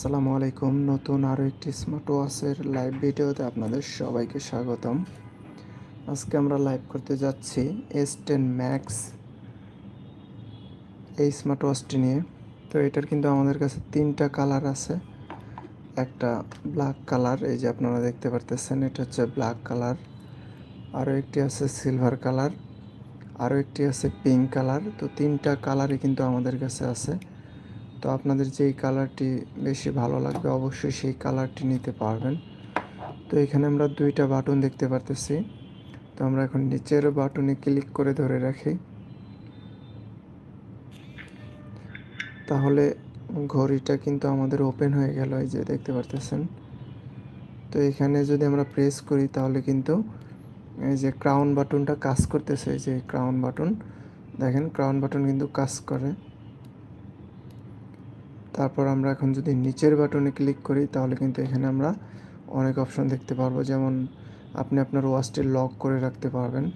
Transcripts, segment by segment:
আসসালামু আলাইকুম। নতুন আরও একটি স্মার্ট ওয়াচের লাইভ ভিডিওতে আপনাদের সবাইকে স্বাগতম। আজকে আমরা লাইভ করতে যাচ্ছি এস টেন ম্যাক্স এই স্মার্ট ওয়াচটি নিয়ে। তো এটার কিন্তু আমাদের কাছে তিনটা কালার আছে। একটা ব্ল্যাক কালার এই যে আপনারা দেখতে পারতেছেন, এটা হচ্ছে ব্ল্যাক কালার আরও একটি আছে সিলভার কালার আরও একটি আছে পিঙ্ক কালার তো তিনটা কালারই কিন্তু আমাদের কাছে আছে। তো আপনাদের যেই কালারটি বেশি ভালো লাগবে অবশ্যই সেই কালারটি নিতে পারবেন। তো এখানে আমরা দুইটা বাটন দেখতে পারতেছি। তো আমরা এখন নিচের বাটনে ক্লিক করে ধরে রাখি। তাহলে ঘড়িটা কিন্তু আমাদের ওপেন হয়ে গেল, এই যে দেখতে পারতেছেন। তো এখানে যদি আমরা প্রেস করি তাহলে কিন্তু এই যে ক্রাউন বাটনটা কাজ করতেছে, এই যে ক্রাউন বাটন। দেখেন, ক্রাউন বাটন কিন্তু কাজ করে। তারপর আমরা এখন যদি নিচের বাটনে ক্লিক করি, তাহলে কিন্তু এখানে আমরা অনেক অপশন দেখতে পারব। যেমন আপনি আপনার ওয়াচটি লক করে রাখতে পারবেন।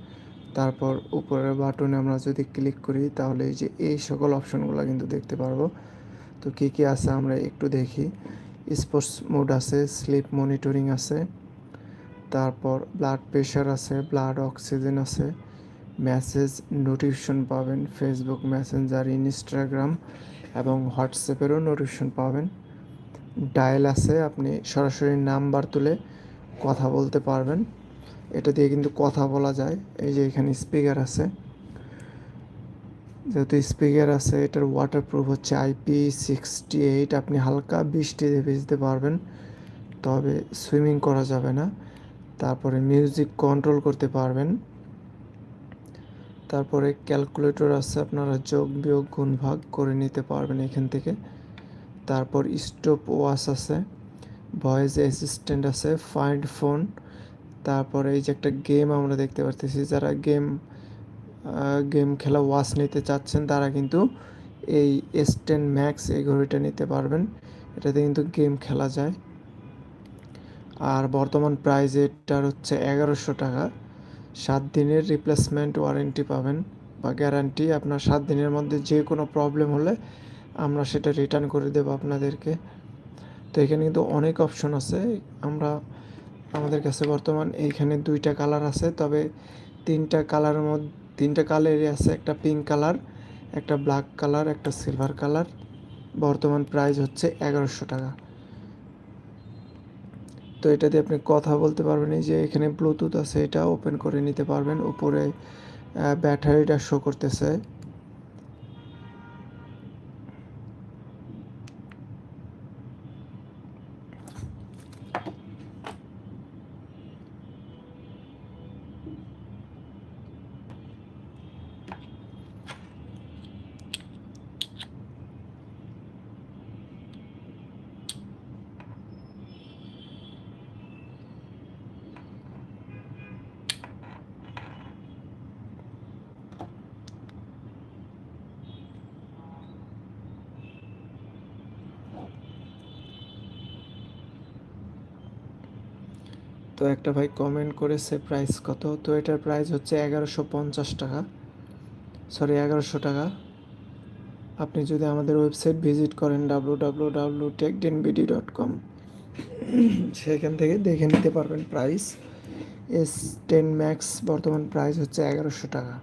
তারপর উপরের বাটনে আমরা যদি ক্লিক করি, তাহলে এই যে এই সকল অপশনগুলো কিন্তু দেখতে পারব। তো কী কী আছে আমরা একটু দেখি। স্পোর্টস মোড আছে স্লিপ মনিটরিং আছে, তারপর ব্লাড প্রেশার আছে ব্লাড অক্সিজেন আছে মেসেজ নোটিফিকেশন পাবেন। ফেসবুক মেসেঞ্জার ইনস্টাগ্রাম এবং হোয়াটসঅ্যাপেরও নোটিফিকেশন পাবেন। ডায়াল আছে, আপনি সরাসরি নাম্বার তুলে কথা বলতে পারবেন। এটা দিয়ে কিন্তু কথা বলা যায়। এই যে এখানে স্পিকার আছে। যেহেতু স্পিকার আছে, এটার ওয়াটারপ্রুফ হচ্ছে আইপি সিক্সটি এইট আপনি হালকা বৃষ্টিতে ভিজতে পারবেন, তবে সুইমিং করা যাবে না। তারপরে মিউজিক কন্ট্রোল করতে পারবেন। তারপরে ক্যালকুলেটর আছে আপনারা যোগ, বিয়োগ, গুণ, ভাগ করে নিতে পারবেন এখান থেকে। তারপর স্টপ ওয়াচ আছে, ভয়েস অ্যাসিস্ট্যান্ট আছে, ফাইন্ড ফোন। তারপরে এই যে একটা গেম আমরা দেখতে পারতেছি, যারা গেম গেম খেলা ওয়াচ নিতে চাচ্ছেন, তারা কিন্তু এই এস টেন ম্যাক্স এই ঘড়িটা নিতে পারবেন। এটাতে কিন্তু গেম খেলা যায়। আর বর্তমান প্রাইস এটার হচ্ছে এগারোশো টাকা। সাত দিনের রিপ্লেসমেন্ট ওয়ারেন্টি পাবেন বা গ্যারান্টি আপনার সাত দিনের মধ্যে যে কোনো প্রবলেম হলে আমরা সেটা রিটার্ন করে দেবো আপনাদেরকে। তো এখানে কিন্তু অনেক অপশন আছে। আমরা, আমাদের কাছে বর্তমান এইখানে দুইটা কালার আছে, তবে তিনটা কালারের মধ্যে তিনটা কালারই আছে একটা পিঙ্ক কালার একটা ব্ল্যাক কালার একটা সিলভার কালার বর্তমান প্রাইস হচ্ছে এগারোশো টাকা। তো এটা দিয়ে আপনি কথা বলতে পারবেন। এই যে এখানে ব্লুটুথ আছে, এটা ওপেন করে নিতে পারবেন। উপরে ব্যাটারিটা শো করতেছে। তো একটা ভাই কমেন্ট করেছে প্রাইস কত? তো এটার প্রাইস হচ্ছে এগারোশো পঞ্চাশ টাকা। সরি এগারোশো টাকা। আপনি যদি আমাদের ওয়েবসাইট ভিজিট করেন W W W tech BD dot com সেখান থেকে দেখে নিতে পারবেন প্রাইস এস টেন ম্যাক্স বর্তমান প্রাইস হচ্ছে এগারোশো টাকা।